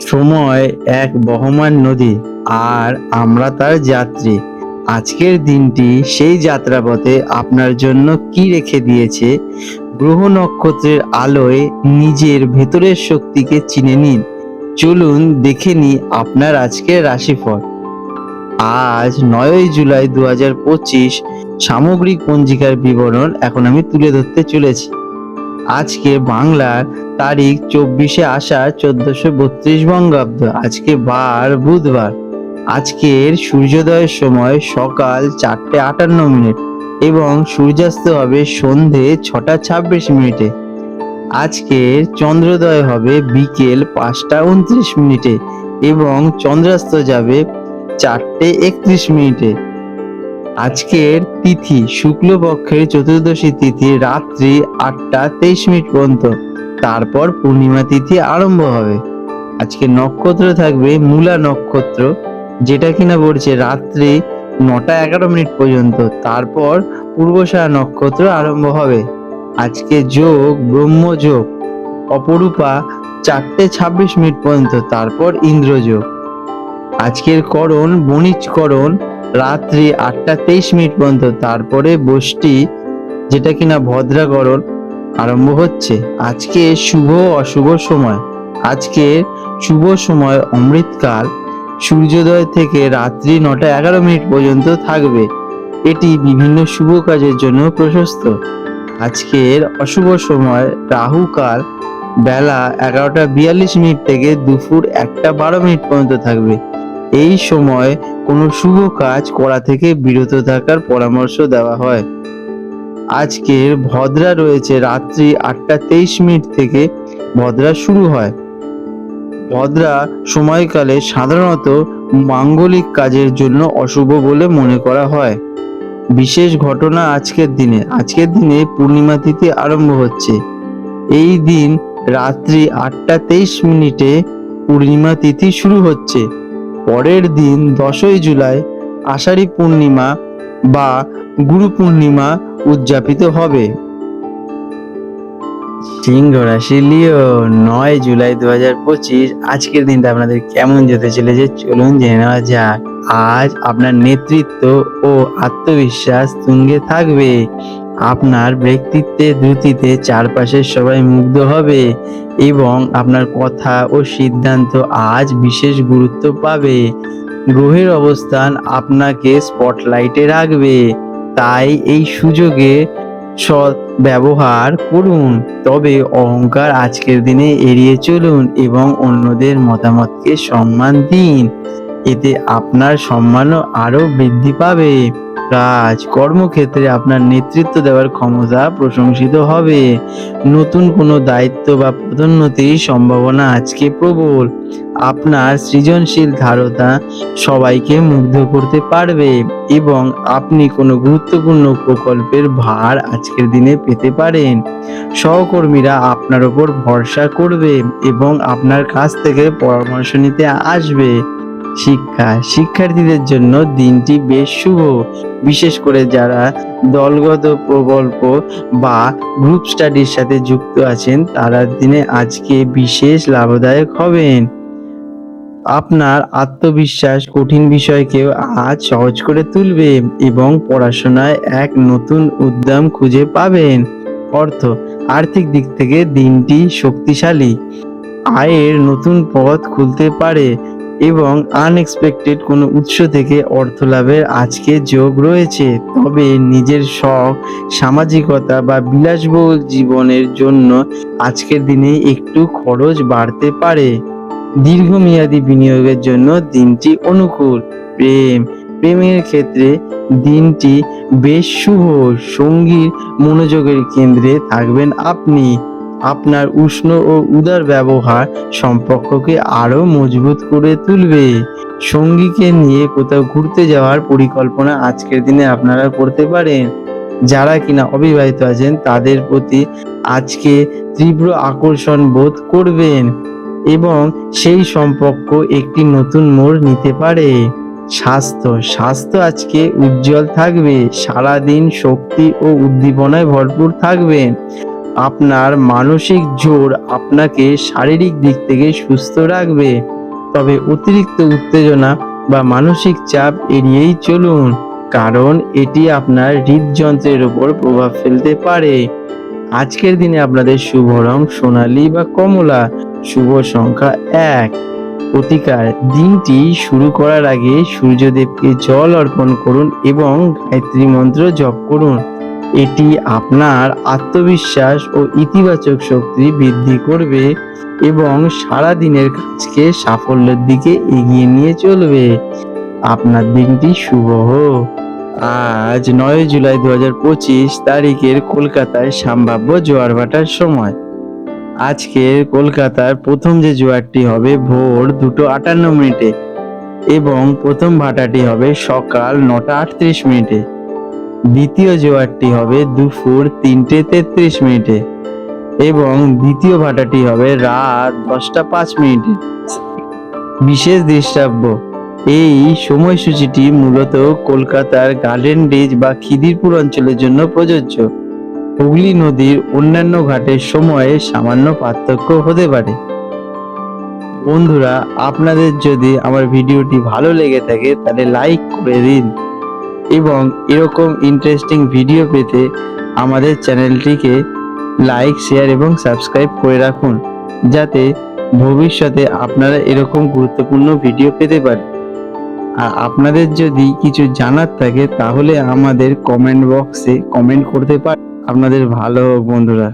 সময় এক বহমান নদী আর আমরা তার যাত্রী। আজকের দিনটি সেই যাত্রাপথে আপনার জন্য কি রেখে দিয়েছে? গ্রহ নক্ষত্রের আলোয় নিজের ভেতরের শক্তিকে চিনে নিন। চলুন দেখে নি আপনার আজকের রাশিফল। আজ নয়ই জুলাই দু হাজার পঁচিশ, সামগ্রিক পঞ্জিকার বিবরণ এখন আমি তুলে ধরতে চলেছি। আজকে বাংলার তারিখ চব্বিশে আষাঢ় চোদ্দশো বত্রিশ বঙ্গাব্দ। আজকে বার বুধবার। আজকের সূর্যোদয়ের সময় সকাল চারটে আটান্ন মিনিট এবং সূর্যাস্ত হবে সন্ধে ছটা ছাব্বিশ মিনিটে। আজকের চন্দ্রোদয় হবে বিকেল পাঁচটা উনত্রিশ মিনিটে এবং চন্দ্রাস্ত যাবে চারটে একত্রিশ মিনিটে। আজকের তিথি শুক্লপক্ষের চতুর্দশী তিথি রাত্রি আটটা তেইশ মিনিট পর্যন্ত। তারপর পূর্ণিমা তিথি আরম্ভ হবে। আজকে নক্ষত্র থাকবে মূলা নক্ষত্র, যেটা কিনা পড়ছে রাত্রি নটা এগারো মিনিট পর্যন্ত। তারপর পূর্বশায়া নক্ষত্র আরম্ভ হবে। আজকে যোগ ব্রহ্মযোগ অপরূপা চারটে ছাব্বিশ মিনিট পর্যন্ত। তারপর ইন্দ্রযোগ আজকের করণ বণিজকরণ রাত্রি আটটা তেইশ মিনিট পর্যন্ত। তারপরে বষ্টি, যেটা কিনা ভদ্রাকরণ আরম্ভ হচ্ছে। আজকে শুভ অশুভ সময়। আজকে শুভ সময় অমৃতকাল। সূর্যোদয় থেকে রাত্রি নটা এগারো মিনিট পর্যন্ত থাকবে। এটি বিভিন্ন শুভ কাজের জন্য প্রশস্ত। আজকের অশুভ সময় রাহুকাল। বেলা এগারোটা বিয়াল্লিশ মিনিট থেকে দুপুর একটা বারো মিনিট পর্যন্ত থাকবে। এই সময় কোনো শুভ কাজ করা থেকে বিরত থাকার পরামর্শ দেওয়া হয়। আজকের ভদ্রা রয়েছে রাত্রি আটটা তেইশ মিনিট থেকে ভদ্রা শুরু হয়। ভদ্রা সময়কালে সাধারণত মাঙ্গলিক কাজের জন্য অশুভ বলে মনে করা হয়। বিশেষ ঘটনা আজকের দিনে। আজকের দিনে পূর্ণিমা তিথি আরম্ভ হচ্ছে। এই দিন রাত্রি আটটা তেইশ মিনিটে পূর্ণিমা তিথি শুরু হচ্ছে। পরের দিন দশই জুলাই আষাঢ়ী পূর্ণিমা বা গুরু পূর্ণিমা উদযাপিত হবে। সিংহ রাশি লিও, নয় জুলাই দু হাজার পঁচিশ, আজকের দিনটা আপনাদের কেমন যেতে চলেছে চলুন জেনে নেওয়া যাক। আজ আপনার নেতৃত্ব ও আত্মবিশ্বাস তুঙ্গে থাকবে। আপনার ব্যক্তিত্বের দ্রুতিতে চারপাশের সবাই মুগ্ধ হবে এবং আপনার কথা ও সিদ্ধান্ত আজ বিশেষ গুরুত্ব পাবে। গ্রহের অবস্থান আপনাকে স্পটলাইটে রাখবে। তাই এই সুযোগে সৎ ব্যবহার করুন। তবে অহংকার আজকের দিনে এড়িয়ে চলুন এবং অন্যদের মতামতকে সম্মান দিন। এতে আপনার সম্মানও আরও বৃদ্ধি পাবে। কাজ, কর্মক্ষেত্রে আপনার নেতৃত্ব দেওয়ার ক্ষমতা প্রশংসিত হবে। নতুন কোনো দায়িত্ব বা পদোন্নতির সম্ভাবনা আজকে প্রবল। আপনার সৃজনশীল ধারণা সবাইকে মুগ্ধ করতে পারবে এবং আপনি কোনো গুরুত্বপূর্ণ প্রকল্পের ভার আজকের দিনে পেতে পারেন। সহকর্মীরা আপনার ওপর ভরসা করবে এবং আপনার কাছ থেকে পরামর্শ নিতে আসবে। শিক্ষা। শিক্ষার্থীদের জন্য দিনটি বেশ শুভ। বিশেষ করে যারা দলগত প্রকল্প বা গ্রুপ স্টাডির সাথে যুক্ত আছেন, তারা দিনে আজকে বিশেষ লাভদায়ক হবেন। আপনার আত্মবিশ্বাস কঠিন বিষয়কেও আজ সহজ করে তুলবে এবং পড়াশোনায় এক নতুন উদ্যম খুঁজে পাবেন। অর্থ, আর্থিক দিক থেকে দিনটি শক্তিশালী। আয়ের নতুন পথ খুলতে পারে। এবং আনএক্সপেক্টেড কোনো উৎস থেকে অর্থ লাভের আজকে যোগ রয়েছে। তবে নিজের শখ, সামাজিকতা বা বিলাসবহুল জীবনের জন্য আজকের দিনে একটু খরচ বাড়তে পারে। দীর্ঘমেয়াদী বিনিয়োগের জন্য দিনটি অনুকূল। প্রেম, প্রেমের ক্ষেত্রে দিনটি বেশ শুভ। সঙ্গীর মনোযোগের কেন্দ্রে থাকবেন আপনি। আপনার উষ্ণ ও উদার ব্যবহার সম্পর্ককে আরও মজবুত করে তুলবে। সঙ্গীকে নিয়ে কোথাও ঘুরতে যাওয়ার পরিকল্পনা আজকের দিনে আপনারা করতে পারেন। যারা কিনা অবিবাহিত আছেন, তাদের প্রতি আজকে তীব্র আকর্ষণ বোধ করবেন এবং সেই সম্পর্ক একটি নতুন মোড় নিতে পারে। স্বাস্থ্য স্বাস্থ্য আজকে উজ্জ্বল থাকবে, সারাদিন শক্তি ও উদ্দীপনায় ভরপুর থাকবেন। আপনার মানসিক জোর আপনাকে শারীরিক দিক থেকে সুস্থ রাখবে। তবে অতিরিক্ত উত্তেজনা বা মানসিক চাপ এড়িয়েই চলুন, কারণ এটি আপনার হৃদযন্ত্রের উপর প্রভাব ফেলতে পারে। আজকের দিনে আপনাদের শুভ রং সোনালী বা কমলা, শুভ সংখ্যা এক। প্রতিকার দিনটি শুরু করার আগে সূর্যদেবকে জল অর্পণ করুন এবং গায়ত্রী মন্ত্র জপ করুন। এটি আপনার আত্মবিশ্বাস ও ইতিবাচক শক্তি বৃদ্ধি করবে এবং সারা দিনের কাজকে সাফল্যের দিকে এগিয়ে নিয়ে চলবে। আপনার দিনটি শুভ হোক। আজ নয় জুলাই দু হাজার পঁচিশ তারিখের কলকাতায় সম্ভাব্য জোয়ার ভাটার সময়। আজকের কলকাতার প্রথম যে জোয়ারটি হবে ভোর দুটো আটান্ন মিনিটে এবং প্রথম ভাটাটি হবে সকাল নটা আটত্রিশ মিনিটে। দ্বিতীয় জোয়ারটি হবে দুপুর তিনটে তেত্রিশ মিনিটে এবং দ্বিতীয় ভাটাটি হবে রাত দশটা পাঁচ মিনিটে। বিশেষ দৃষ্টাব্য, এই সময়সূচিটি মূলত কলকাতার গার্ডেন ব্রিজ বা খিদিরপুর অঞ্চলের জন্য প্রযোজ্য। হুগলি নদীর অন্যান্য ঘাটের সময়ে সামান্য পার্থক্য হতে পারে। বন্ধুরা, আপনাদের যদি আমার ভিডিওটি ভালো লেগে থাকে, তাহলে লাইক করে দিন। এবং এরকম ইন্টারেস্টিং ভিডিও পেতে আমাদের চ্যানেলটিকে লাইক শেয়ার এবং সাবস্ক্রাইব করে রাখুন, যাতে ভবিষ্যতে আপনারা এরকম গুরুত্বপূর্ণ ভিডিও পেতে পারেন। আর আপনাদের যদি কিছু জানার থাকে, তাহলে আমাদের কমেন্ট বক্সে কমেন্ট করতে পারেন আপনাদের ভালো বন্ধুরা।